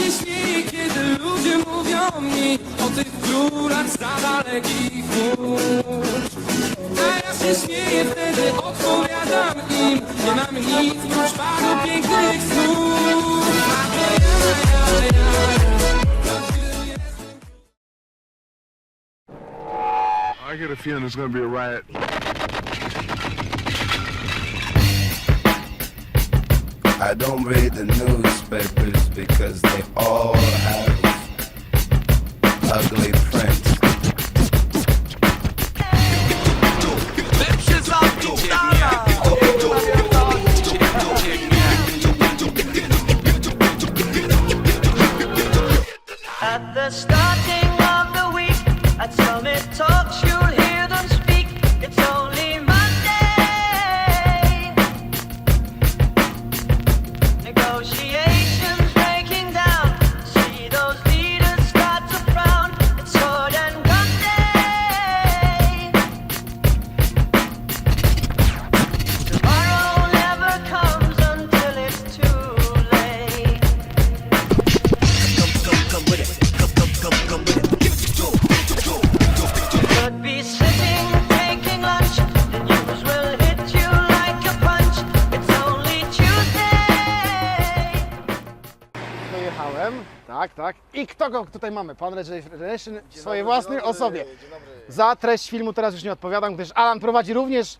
się śmieję, kiedy ludzie mówią mi o tych królach za dalekich mórz. A ja się śmieję wtedy, odpowiadam im, nie mam nic prócz paru pięknych słów. I get a feeling going to be a riot. I don't read the newspapers because they all have ugly I kto go tutaj mamy? Pan Regeneration w swojej własnej osobie. Za treść filmu teraz już nie odpowiadam, gdyż Alan prowadzi również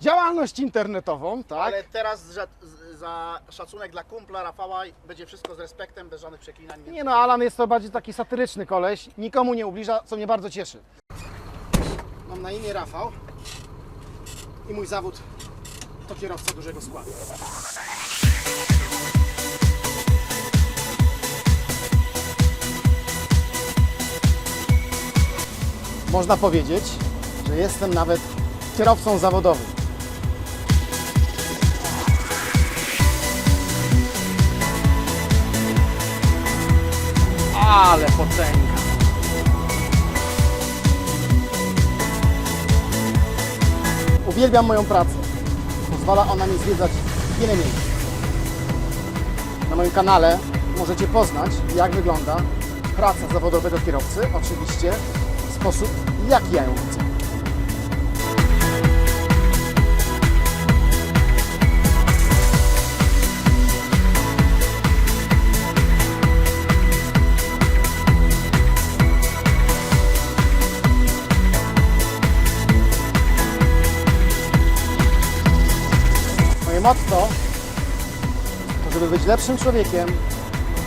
działalność internetową, tak? Ale teraz za, za szacunek dla kumpla Rafała będzie wszystko z respektem, bez żadnych przeklinań. Nie no, Alan jest to bardziej taki satyryczny koleś, nikomu nie ubliża, co mnie bardzo cieszy. Mam na imię Rafał i mój zawód to kierowca dużego składu. Można powiedzieć, że jestem nawet kierowcą zawodowym. Ale potęga. Uwielbiam moją pracę. Pozwala ona mi zwiedzać wiele miejsc. Na moim kanale możecie poznać, jak wygląda praca zawodowego kierowcy, oczywiście sposób, jaki ja ją widzę. Moje motto to, żeby być lepszym człowiekiem,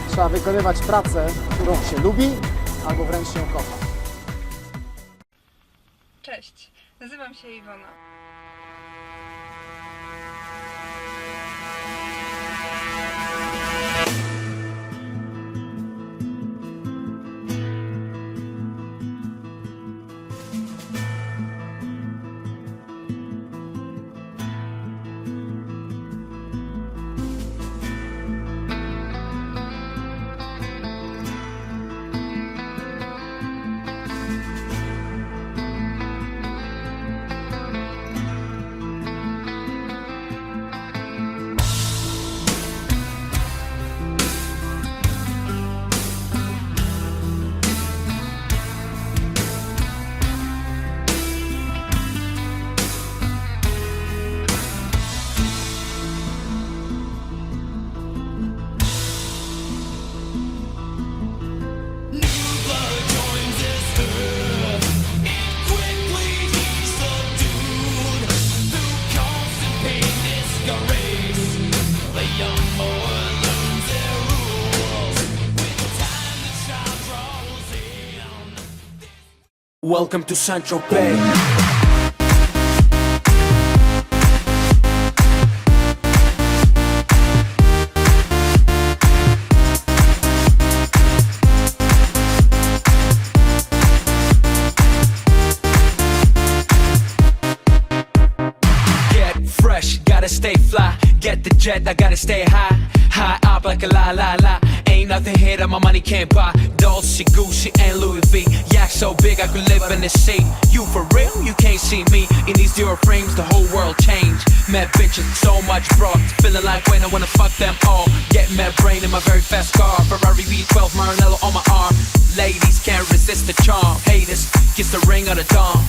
trzeba wykonywać pracę, którą się lubi albo wręcz się kocha. Nazywam się Iwona. Welcome to. Get fresh, gotta stay fly. Get the jet, I gotta stay high. High up like a la la la. Ain't nothing here that my money can't buy. Dolce, Gucci, and Louis V. Yak so big I could live in the sea. You for real? You can't see me in these Dior frames. The whole world changed. Mad bitches, so much broad. Feeling like when I wanna fuck them all. Get mad brain in my very fast car. Ferrari V12, Maranello on my arm. Ladies can't resist the charm. Haters, kiss the ring of the dawn.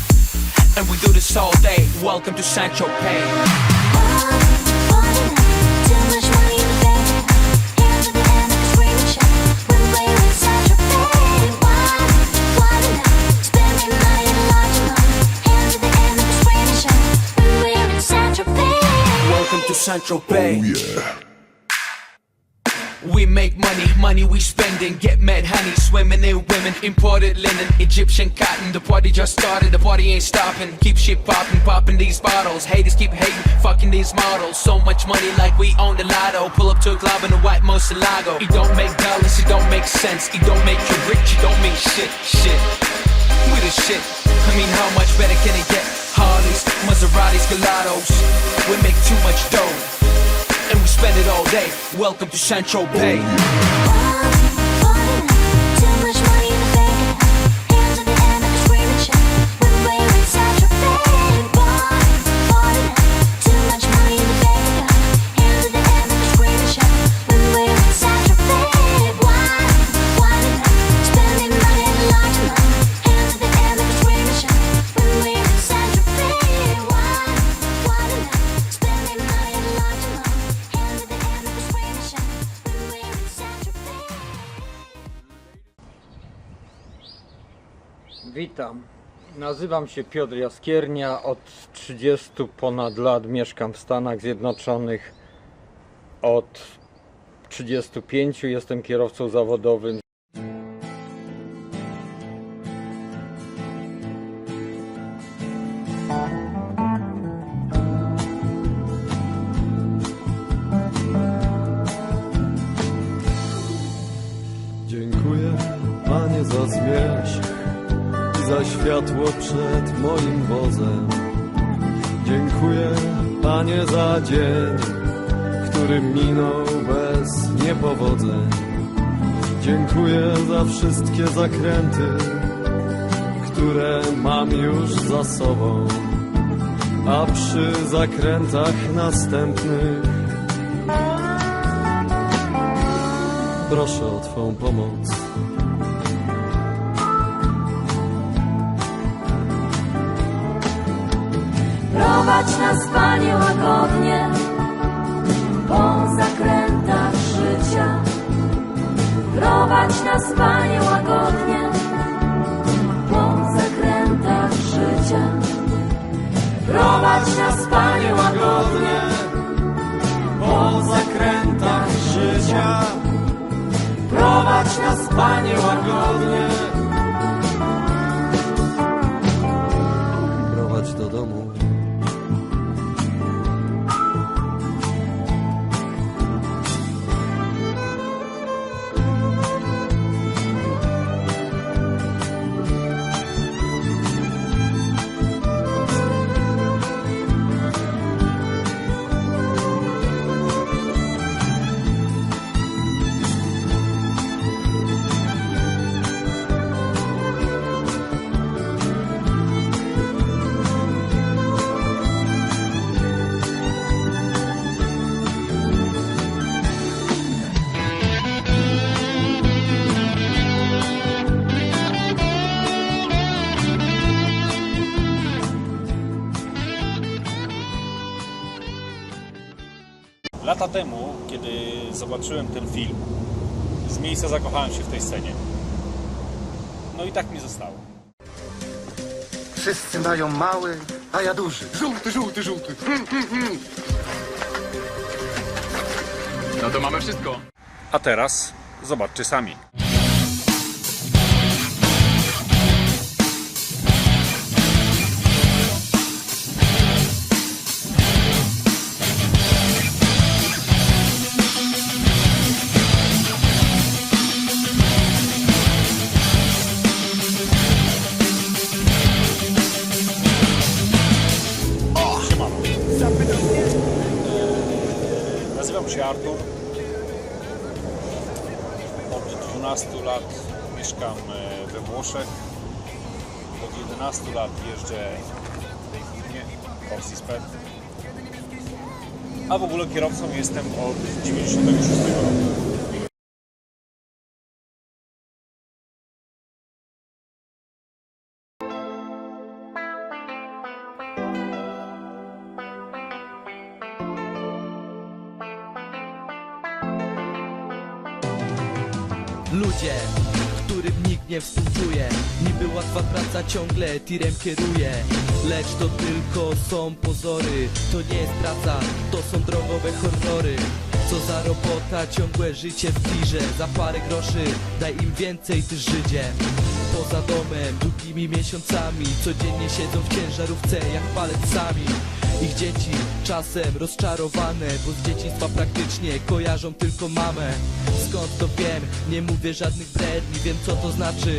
And we do this all day. Welcome to Sancho Pay. Welcome to Sancho Bay. We make money, money we spending. Get mad honey, swimming in women. Imported linen, Egyptian cotton. The party just started, the party ain't stopping. Keep shit popping, popping these bottles. Haters keep hating, fucking these models. So much money like we own the lotto. Pull up to a club in a white Moselago. It don't make dollars, it don't make sense. It don't make you rich, it don't mean shit, shit. We the shit. I mean, how much better can it get? Harleys, Maseratis, Gelatos. We make too much dough, and we spend it all day. Welcome to Sancho Bay. Witam. Nazywam się Piotr Jaskiernia. Od 30 ponad lat mieszkam w Stanach Zjednoczonych. Od 35 jestem kierowcą zawodowym. Dziękuję za wszystkie zakręty, które mam już za sobą. A przy zakrętach następnych proszę o Twą pomoc. Prowadź nas, Panie, łagodnie Prowadź nas, Panie, łagodnie po zakrętach życia. Prowadź nas, Panie, łagodnie Po zakrętach życia prowadź nas, Panie, łagodnie. Prowadź do domu. Lata temu, kiedy zobaczyłem ten film, z miejsca zakochałem się w tej scenie. No i tak mi zostało. Wszyscy mają mały, a ja duży. Żółty, żółty, żółty. No to mamy wszystko. A teraz zobaczcie sami. 12 lat mieszkam e, we Włoszech. Od 11 lat jeżdżę w tej firmie Orsisped. A w ogóle kierowcą jestem od 96 roku. Ludzie, którym nikt nie współczuje Niby łatwa praca ciągle tirem kieruje Lecz to tylko są pozory. To nie jest praca, to są drogowe horrory. Co za robota, ciągłe życie w tirze. Za parę groszy, daj im więcej ty Żydzie Poza domem, długimi miesiącami. Codziennie siedzą w ciężarówce jak palecami ich dzieci czasem rozczarowane Bo z dzieciństwa praktycznie kojarzą tylko mamę. Skąd to wiem? Nie mówię żadnych bredni Wiem co to znaczy.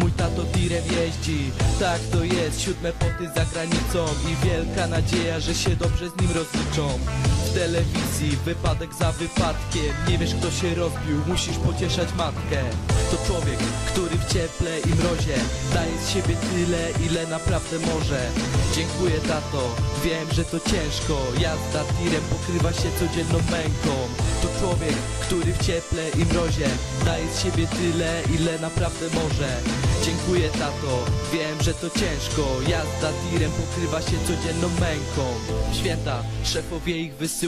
Mój tato tirem jeździ Tak to jest, siódme poty za granicą I wielka nadzieja, że się dobrze z nim rozliczą W telewizji wypadek za wypadkiem. Nie wiesz kto się rozbił, musisz pocieszać matkę. To człowiek, który w cieple i mrozie Daje z siebie tyle, ile naprawdę może. Dziękuję tato, wiem, że to ciężko. Jazda tirem pokrywa się codzienną męką. To człowiek, który w cieple i mrozie Daje z siebie tyle, ile naprawdę może. Dziękuję tato, wiem, że to ciężko. Jazda tirem pokrywa się codzienną męką. Święta, szefowie ich wysyłają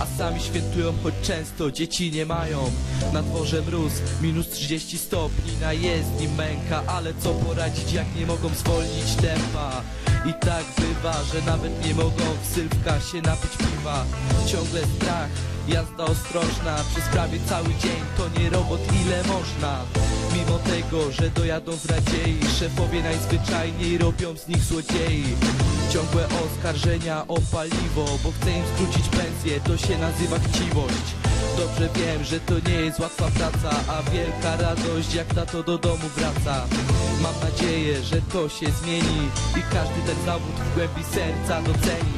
A sami świętują, choć często dzieci nie mają. Na dworze mróz, minus 30 stopni Na jezdni męka, ale co poradzić Jak nie mogą zwolnić tempa? I tak bywa, że nawet nie mogą w sylwka się napić piwa. Ciągle strach, jazda ostrożna Przez prawie cały dzień, to nie robot ile można. Mimo tego, że dojadą w nadziei Szefowie najzwyczajniej robią z nich złodziei Ciągłe oskarżenia o paliwo Bo chce im skrócić pensję, to się nazywa chciwość. Dobrze wiem, że to nie jest łatwa praca A wielka radość jak tato do domu wraca. Mam nadzieję, że to się zmieni I każdy ten zawód w głębi serca doceni.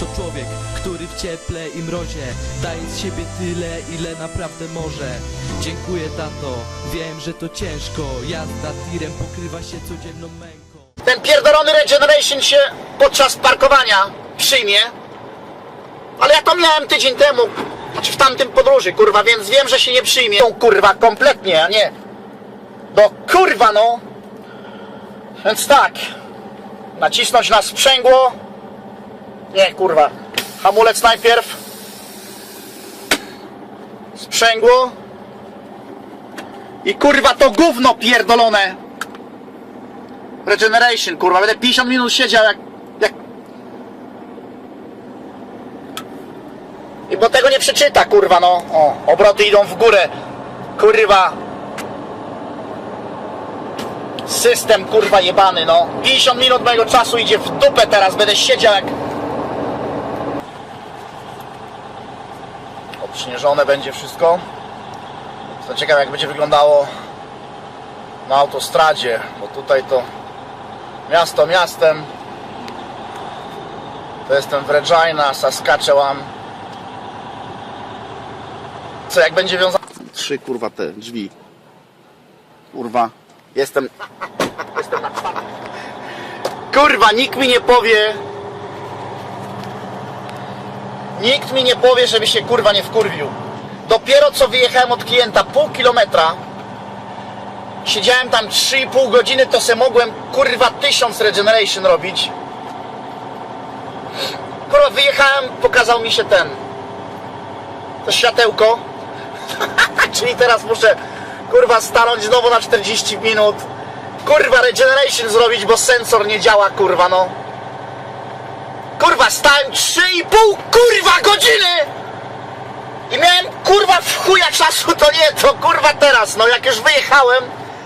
To człowiek, który w cieple i mrozie Daje z siebie tyle, ile naprawdę może. Dziękuję tato, wiem, że to ciężko. Jazda tirem pokrywa się codzienną męką Ten pierdolony Regeneration się podczas parkowania przyjmie. Ale ja to miałem tydzień temu, czy w tamtym podróży, kurwa, więc wiem, że się nie przyjmie. Tą, Kurwa, kompletnie, a nie. Do kurwa, no. Więc tak. Nacisnąć na sprzęgło. Nie, kurwa. Hamulec najpierw. Sprzęgło. I kurwa to gówno pierdolone. Regeneration, kurwa, będę 50 minut siedział jak... jak... I bo tego nie przeczyta, kurwa, no. O, obroty idą w górę. Kurwa. System, kurwa, jebany, no. 50 minut mojego czasu idzie w dupę teraz, będę siedział jak... Odśnieżone będzie wszystko. Jestem ciekaw, jak będzie wyglądało na autostradzie, bo tutaj to miasto miastem. To jestem w Regina, Saskatchewan. Co jak będzie wiązane? Trzy kurwa te drzwi. Kurwa. Jestem. Jestem na. Kurwa, nikt mi nie powie. Nikt mi nie powie, żeby się kurwa nie wkurwił. Dopiero co wyjechałem od klienta pół kilometra Siedziałem tam 3,5 godziny, to se mogłem kurwa 1000 regeneration robić. Kurwa, wyjechałem, pokazał mi się ten. To światełko. Czyli teraz muszę kurwa stanąć znowu na 40 minut. Kurwa, regeneration zrobić, bo sensor nie działa, kurwa, no. Kurwa, stałem 3,5 kurwa godziny! I miałem kurwa w chuja czasu, to nie, to kurwa teraz, no jak już wyjechałem,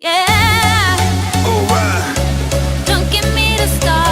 Yeah. Alright. Don't get me to start.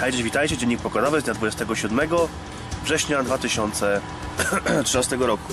Hej, witajcie, Dziennik Pokładowy z dnia 27 września 2013 roku.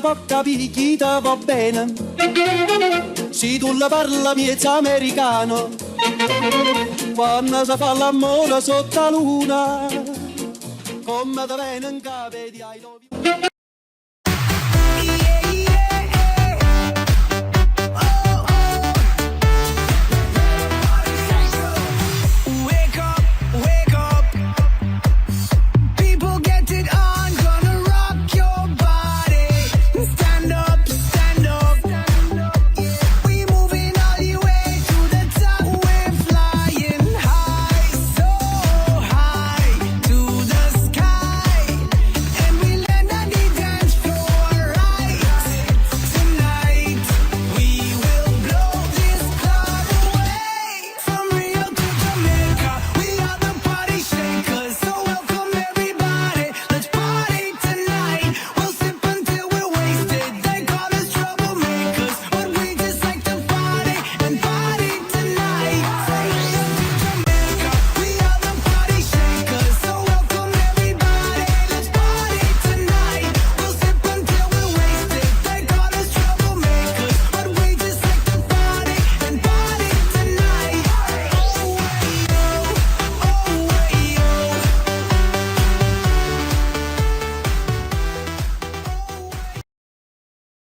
la porta picchita va bene. Se tu la parla miezza americano, quando si fa l'amore sotto la luna, come da venga vedi ai dovi.